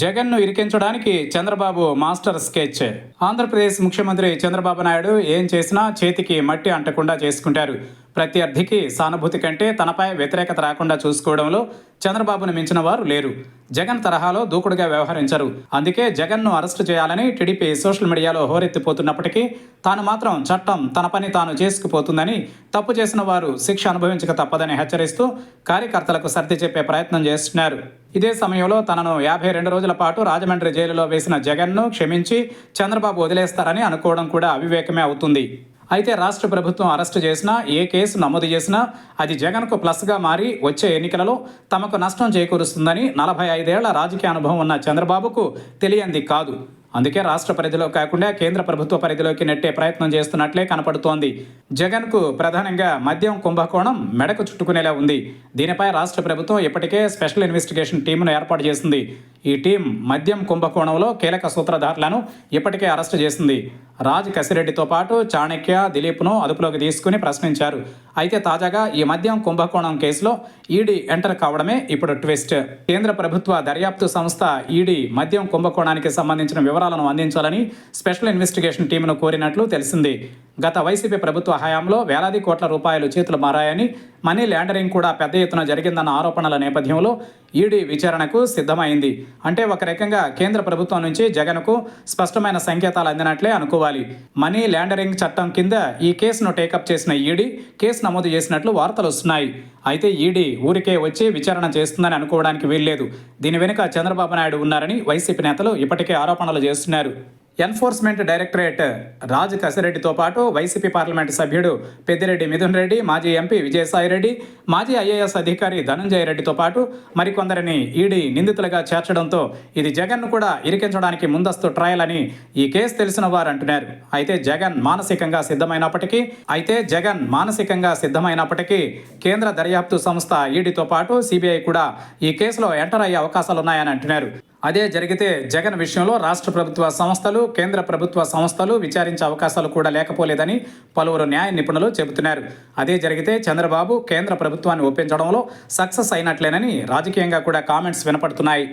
జగన్ను ఇరికించడానికి Chandrababu master sketch. Andhra Pradesh ముఖ్యమంత్రి చంద్రబాబు నాయుడు ఏం చేసినా చేతికి మట్టి అంటకుండా చేసుకుంటారు. ప్రత్యర్థికి సానుభూతి కంటే తనపై వ్యతిరేకత రాకుండా చూసుకోవడంలో చంద్రబాబును మించిన వారు లేరు. జగన్ తరహాలో దూకుడుగా వ్యవహరించరు. అందుకే జగన్ను అరెస్టు చేయాలని టీడీపీ సోషల్ మీడియాలో హోరెత్తిపోతున్నప్పటికీ తాను మాత్రం చట్టం తన పని తాను చేసుకుపోతుందని తప్పు చేసిన వారు శిక్ష అనుభవించక తప్పదని హెచ్చరిస్తూ కార్యకర్తలకు సర్ది చెప్పే ప్రయత్నం చేస్తున్నారు. ఇదే సమయంలో తనను యాభై రెండు రోజుల పాటు రాజమండ్రి జైలులో వేసిన జగన్ను క్షమించి చంద్రబాబు వదిలేస్తారని అనుకోవడం కూడా అవివేకమే అవుతుంది. అయితే రాష్ట్ర ప్రభుత్వం అరెస్టు చేసినా ఏ కేసు నమోదు చేసినా అది జగన్కు ప్లస్గా మారి వచ్చే ఎన్నికలలో తమకు నష్టం చేకూరుస్తుందని నలభై ఐదేళ్ళ రాజకీయ అనుభవం ఉన్న చంద్రబాబుకు తెలియంది కాదు. అందుకే రాష్ట్ర పరిధిలో కాకుండా కేంద్ర ప్రభుత్వ పరిధిలోకి నెట్టే ప్రయత్నం చేస్తున్నట్లే కనపడుతోంది. జగన్కు ప్రధానంగా మద్యం కుంభకోణం మెడకు చుట్టుకునేలా ఉంది. దీనిపై రాష్ట్ర ప్రభుత్వం ఇప్పటికే స్పెషల్ ఇన్వెస్టిగేషన్ టీంను ఏర్పాటు చేసింది. ఈ టీం మద్యం కుంభకోణంలో కీలక సూత్రధారులను ఇప్పటికే అరెస్టు చేసింది. రాజ్ కసిరెడ్డితో పాటు చాణక్య దిలీప్ను అదుపులోకి తీసుకుని ప్రశ్నించారు. అయితే తాజాగా ఈ మద్యం కుంభకోణం కేసులో ఈడీ ఎంటర్ కావడమే ఇప్పుడు ట్విస్ట్. కేంద్ర ప్రభుత్వ దర్యాప్తు సంస్థ ఈడీ మద్యం కుంభకోణానికి సంబంధించిన వివరాలను అందించాలని స్పెషల్ ఇన్వెస్టిగేషన్ టీంను కోరినట్లు తెలిసింది. గత వైసీపీ ప్రభుత్వ హయాంలో వేలాది కోట్ల రూపాయలు చేతులు మారాయని మనీ ల్యాండరింగ్ కూడా పెద్ద ఎత్తున జరిగిందన్న ఆరోపణల నేపథ్యంలో ఈడీ విచారణకు సిద్ధమైంది. అంటే ఒక రకంగా కేంద్ర ప్రభుత్వం నుంచి జగన్కు స్పష్టమైన సంకేతాలు అందినట్లే అనుకోవాలి. మనీ ల్యాండరింగ్ చట్టం కింద ఈ కేసును టేకప్ చేసిన ఈడీ కేసు నమోదు చేసినట్లు వార్తలు వస్తున్నాయి. అయితే ఈడీ ఊరికే వచ్చి విచారణ చేస్తుందని అనుకోవడానికి వీల్లేదు. దీని వెనుక చంద్రబాబు నాయుడు ఉన్నారని వైసీపీ నేతలు ఇప్పటికే ఆరోపణలు చేస్తున్నారు. ఎన్ఫోర్స్మెంట్ డైరెక్టరేట్ రాజ్ కసిరెడ్డితో పాటు వైసీపీ పార్లమెంటు సభ్యుడు పెద్దిరెడ్డి మిథున్ రెడ్డి మాజీ ఎంపీ విజయసాయిరెడ్డి మాజీ ఐఏఎస్ అధికారి ధనంజయ రెడ్డితో పాటు మరికొందరిని ఈడీ నిందితులుగా చేర్చడంతో ఇది జగన్ను కూడా ఇరికించడానికి ముందస్తు ట్రయల్ అని ఈ కేసు తెలిసిన వారు అంటున్నారు. అయితే జగన్ మానసికంగా సిద్ధమైనప్పటికీ అయితే జగన్ మానసికంగా సిద్ధమైనప్పటికీ కేంద్ర దర్యాప్తు సంస్థ ఈడీతో పాటు సిబిఐ కూడా ఈ కేసులో ఎంటర్ అయ్యే అవకాశాలున్నాయని అంటున్నారు. అదే జరిగితే జగన్ విషయంలో రాష్ట్ర ప్రభుత్వ సంస్థలు కేంద్ర ప్రభుత్వ సంస్థలు విచారించే అవకాశాలు కూడా లేకపోలేదని పలువురు న్యాయ నిపుణులు చెబుతున్నారు. అదే జరిగితే చంద్రబాబు కేంద్ర ప్రభుత్వాన్ని ఒప్పించడంలో సక్సెస్ అయినట్లేనని రాజకీయంగా కూడా కామెంట్స్ వినపడుతున్నాయి.